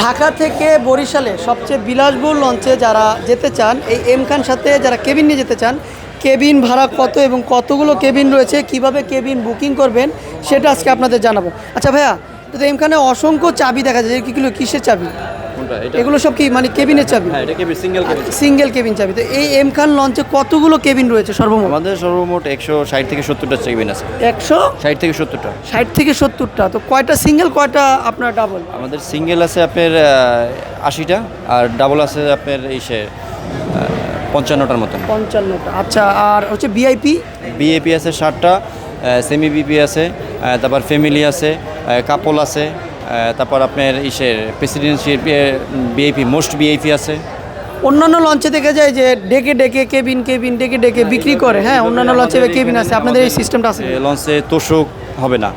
ঢাকা থেকে বরিশালে সবচেয়ে বিলাসবহুল লঞ্চে যারা যেতে চান, এই এম খান সাথে যারা কেবিন নিয়ে যেতে চান, কেবিন ভাড়া কত এবং কতগুলো কেবিন রয়েছে, কীভাবে কেবিন বুকিং করবেন, সেটা আজকে আপনাদের জানাব। আচ্ছা ভাইয়া তো এমখানে অসংখ্য চাবি দেখা যায় কিগুলো কিসের চাবি? কোনটা এগুলো সব কি মানে কেবিনের চাবি? হ্যাঁ এটা cabin single cabin. Single cabin চাবি। তো এই এম খান লঞ্চে কতগুলো কেবিন রয়েছে সর্বমোট? আমাদের সর্বমোট একশো ষাট থেকে সত্তরটা কেবিন আছে। একশো ষাট থেকে সত্তরটা। ষাট থেকে সত্তরটা। তো কয়টা সিঙ্গেল কয়টা আপনার ডাবল আমাদের সিঙ্গেল আছে আপনার আশিটা আর ডাবল আছে আপনার এই সে পঞ্চান্নটার মতন। পঞ্চান্নটা। আচ্ছা আর হচ্ছে ভিআইপি বিএপি আছে ষাটটা সেমি বিপি আছে তারপর ফ্যামিলি আছে কাপল আছে তারপর আপনার ইসের প্রেসিডেন্সিয়াল বিআইপি মোস্ট বিআইপি আছে। অন্যান্য লঞ্চে দেখা যায় যে ডেকে ডেকে কেবিন কেবিন ডেকে ডেকে বিক্রি করে। হ্যাঁ অন্যান্য লঞ্চে কেবিন আছে। আপনাদের এই সিস্টেমটা আছে। লঞ্চে তোষক হবে না।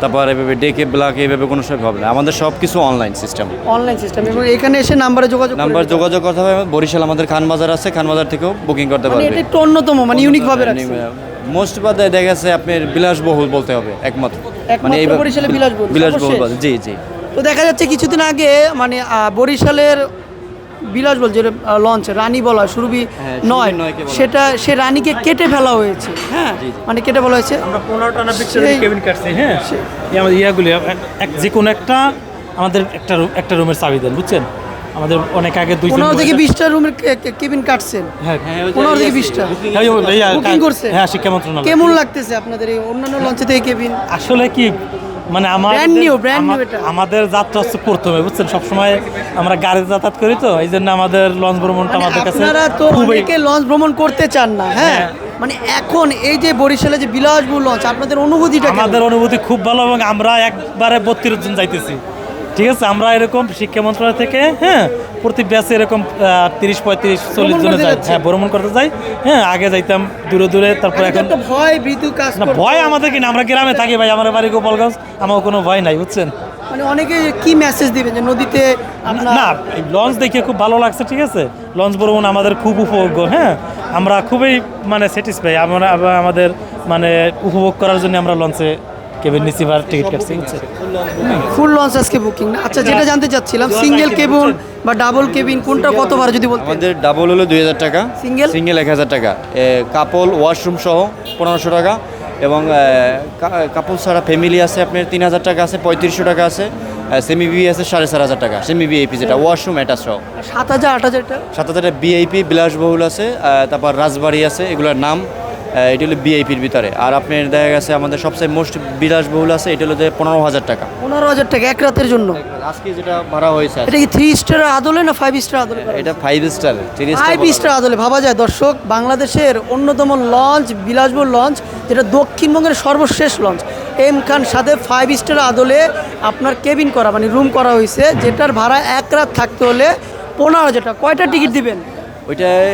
তারপর এভাবে ডেকে ব্লাক এভাবে কোনো সব হবে না। আমাদের সব কিছু অনলাইন সিস্টেম অনলাইন সিস্টেম এবং এখানে এসে নাম্বারে যোগাযোগ নাম্বার যোগাযোগ করতে হবে। বরিশাল আমাদের খানবাজার আছে। খানবাজার থেকেও বুকিং করতে মানে পারবে। এটা একটু অন্যতম মানে ইউনিক ভাবে মোস্ট বাদে দেখা গেছে আপনার বিলাসবহুল বলতে হবে একমাত্র একমাত্র বরিশালে বিলাসবহুল, বিলাসবহুল জি জি। তো দেখা যাচ্ছে কিছুদিন আগে মানে বরিশালের বিলাসবহুল যে লঞ্চ রানী বলা হয় সুরভি নয়। সেটা সে রানীকে কেটে ফেলা হয়েছে হ্যাঁ। মানে কেটে ফেলা হয়েছে। আমরা পনেরোটা না কেবিন কাটছি হ্যাঁ? আমাদের ইয়াগুলি যে কোনো একটা আমাদের একটা রুম একটা রুমের চাবি দেন বুঝছেন? আমাদের অনেক আগে দুইজন পনেরো থেকে বিশটা রুমের কেবিন কাটছেন। হ্যাঁ হ্যাঁ, পনেরো থেকে বিশটা। এই ওই- করছে? হ্যাঁ শিক্ষা মন্ত্রণালয়। কেমন লাগতেছে আপনাদের এই অন্যান্য লঞ্চে থেকে কেবিন? আসলে কি মানে আমার Brand new, brand new এটা। আমাদের যাত্রা হচ্ছে প্রথমে বুঝছেন? সবসময় আমরা গাড়িতে যাতায়াত করি তো এই জন্য আমাদের লঞ্চ ভ্রমণটা মানে আমাদের কাছে আপনারা তো অনেকে লঞ্চ ভ্রমণ করতে চান না হ্যাঁ? হ্যাঁ। মানে এখন এই যে বরিশালে যে বিলাসবহুল লঞ্চ আপনাদের অনুভূতিটা আমাদের অনুভূতি খুব ভালো এবং আমরা একবারে বত্রিশ জন যাইতেছি। ঠিক আছে আমরা এরকম শিক্ষা মন্ত্রণালয় থেকে হ্যাঁ প্রতি ব্যাচে এরকম তিরিশ পঁয়ত্রিশ চল্লিশ জনে যাই হ্যাঁ ভ্রমণ করতে যাই। হ্যাঁ আগে যাইতাম দূরে দূরে তারপর এখন ভয় কাজ না ভয় আমাদের কি না? আমরা গ্রামে থাকি ভাই আমার বাড়ি গোপালগঞ্জ আমার কোনো ভয় নাই বুঝছেন? মানে অনেকে কি মেসেজ দিবেন যে নদীতে না লঞ্চ দেখে খুব ভালো লাগছে ঠিক আছে? লঞ্চ ভ্রমণ আমাদের খুব উপভোগ্য হ্যাঁ? আমরা খুবই মানে স্যাটিসফাই আমরা আমাদের মানে উপভোগ করার জন্য আমরা লঞ্চে কেবিন বা টিকিট কাটছি। বুঝছেন ফুল লঞ্চ আজকে বুকিং না? আচ্ছা যেটা জানতে চাচ্ছিলাম সিঙ্গেল কেবিন বা ডাবল কেবিন কোনটা কত ভাড়া যদি বলতেন আমাদের ডাবল হলো দুই হাজার টাকা। Single? সিঙ্গেল এক হাজার টাকা। কাপল ওয়াশরুম সহ পনেরোশো টাকা এবং কা- কাপল ছাড়া ফ্যামিলি আছে আপনার তিন হাজার টাকা আছে পঁয়ত্রিশশো টাকা আছে সেমি বি আছে সাড়ে চার হাজার টাকা সেমি বিআইপি যেটা ওয়াশরুম অ্যাটাচ সহ। সাত হাজার আট হাজারটা সাত হাজার বিআইপি বিলাসবহুল আছে তারপর রাজবাড়ি আছে এগুলোর নাম এটা হলো বিআইপির ভিতরে। আর আপনার দেখা গেছে আমাদের সবচেয়ে মোস্ট বিলাসবহুল আছে এটা হলো যে পনেরো হাজার টাকা। পনেরো হাজার টাকা এক রাতের জন্য? আজকে যেটা ভাড়া হয়েছে এটা কি থ্রি স্টার আদলে না ফাইভ স্টার আদলে এটা five star three five star আদলে ভাবা যায়। দর্শক বাংলাদেশের অন্যতম লঞ্চ বিলাসবহুল লঞ্চ যেটা দক্ষিণবঙ্গের সর্বশেষ লঞ্চ। এম খান সাথে ফাইভ স্টার আদলে আপনার কেবিন করা মানে রুম করা হয়েছে যেটার ভাড়া এক রাত থাকতে হলে পনেরো হাজার টাকা। কয়টা টিকিট দিবেন? ওইটায়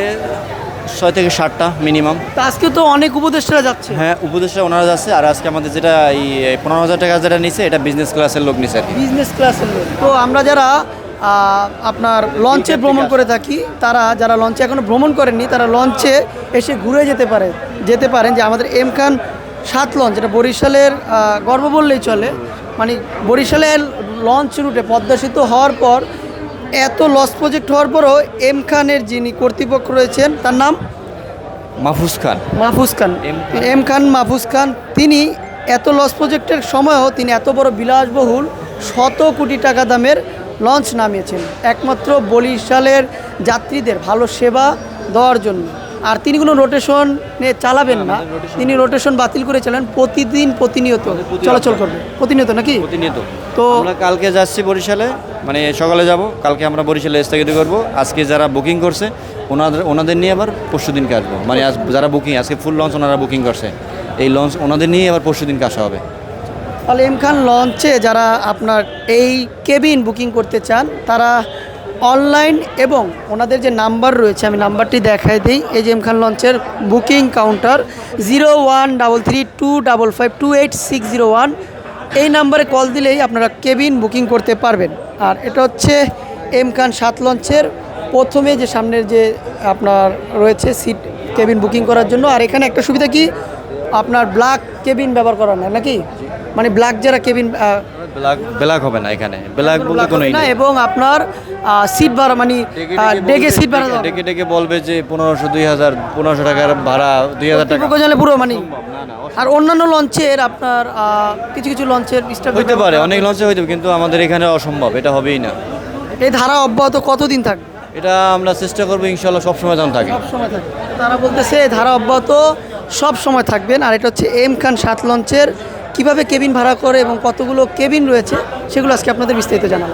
ছয় থেকে ষাটটা মিনিমাম তা আজকে তো অনেক উপদেষ্টারা যাচ্ছে। হ্যাঁ উপদেশটা ওনারা যাচ্ছে আর আজকে আমাদের যেটা এই পনেরো হাজার টাকা যেটা নিছে এটা বিজনেস ক্লাসের লোক নিছে আর বিজনেস ক্লাসের লোক। তো আমরা যারা আপনার লঞ্চে ভ্রমণ করে থাকি তারা যারা লঞ্চে এখনও ভ্রমণ করেননি তারা লঞ্চে এসে ঘুরে যেতে পারে যেতে পারেন যে আমাদের এম খান সাত লঞ্চ এটা বরিশালের গর্ব বললেই চলে। মানে বরিশালের লঞ্চ রুটে পদ্মা সেতু হওয়ার পর এত লস প্রজেক্ট হওয়ার পরও এম খানের যিনি কর্তৃপক্ষ রয়েছেন তার নাম? মাহফুজ খান। মাহফুজ খান। এম খান মাহফুজ খান তিনি এত লস প্রজেক্টের সময়ও তিনি এত বড় বিলাসবহুল শত কোটি টাকা দামের লঞ্চ নামিয়েছেন। একমাত্র বরিশালের যাত্রীদের ভালো সেবা দেওয়ার জন্য। আর তিনি কোনো রোটেশন চালাবেন না তিনি রোটেশন বাতিল করে চালান প্রতিদিন প্রতিনিয়ত চলাচল করবে। প্রতিনিয়ত নাকি? প্রতিনিয়ত। তো- তো আমরা কালকে যাচ্ছি বরিশালে। মানে সকালে যাব, কালকে আমরা বরিশালে স্থগিত করব। আজকে যারা বুকিং করছে, ওনাদের ওনাদের নিয়ে আবার পরশু দিনকে আসব। মানে আজ যারা বুকিং আজকে ফুল লঞ্চ ওনারা বুকিং করছে। এই লঞ্চ ওনাদের নিয়ে আবার পরশু দিনকে আসা হবে। তাহলে এম খান লঞ্চে যারা আপনার এই কেবিন বুকিং করতে চান, তারা অনলাইন এবং ওনাদের যে নাম্বার রয়েছে, আমি নাম্বারটি দেখাই দিই। এই যে এম খান লঞ্চের booking counter zero one double three two double five two eight six zero one এই নাম্বারে কল দিলেই আপনারা কেবিন বুকিং করতে পারবেন। আর এটা হচ্ছে এম খান সাত লঞ্চের প্রথমে যে সামনের যে আপনার রয়েছে সিট কেবিন বুকিং করার জন্য। আর এখানে একটা সুবিধা কি? আপনার ব্ল্যাক কেবিন ব্যবহার করার না, নাকি? মানে ব্ল্যাক যারা কেবিন ব্ল্যাক ব্ল্যাক হবে না এখানে। ব্ল্যাক বলতে কোনোই না এবং আপনার সিট ভাড়া মানে ডেকে সিট ভাড়া ডেকে ডেকে বলবে যে পনেরোশো দুই হাজার পনেরোশো টাকার ভাড়া দুই হাজার টাকা। পুরো মানে আর অন্যান্য লঞ্চের আপনার কিছু কিছু লঞ্চের হইতে পারে অনেক লঞ্চে হইতে কিন্তু আমাদের এখানে অসম্ভব এটা হবেই না। এই ধারা অব্যাহত কতদিন থাকবে? এটা আমরা চেষ্টা করব ইনশাল্লাহ সবসময় যেন থাকে। সব সময় থাকবে তারা বলতেছে ধারা অব্যাহত সব সময় থাকবেন আর এটা হচ্ছে এম খান সাত লঞ্চের কীভাবে কেবিন ভাড়া করে এবং কতগুলো কেবিন রয়েছে সেগুলো আজকে আপনাদের বিস্তারিত জানাব।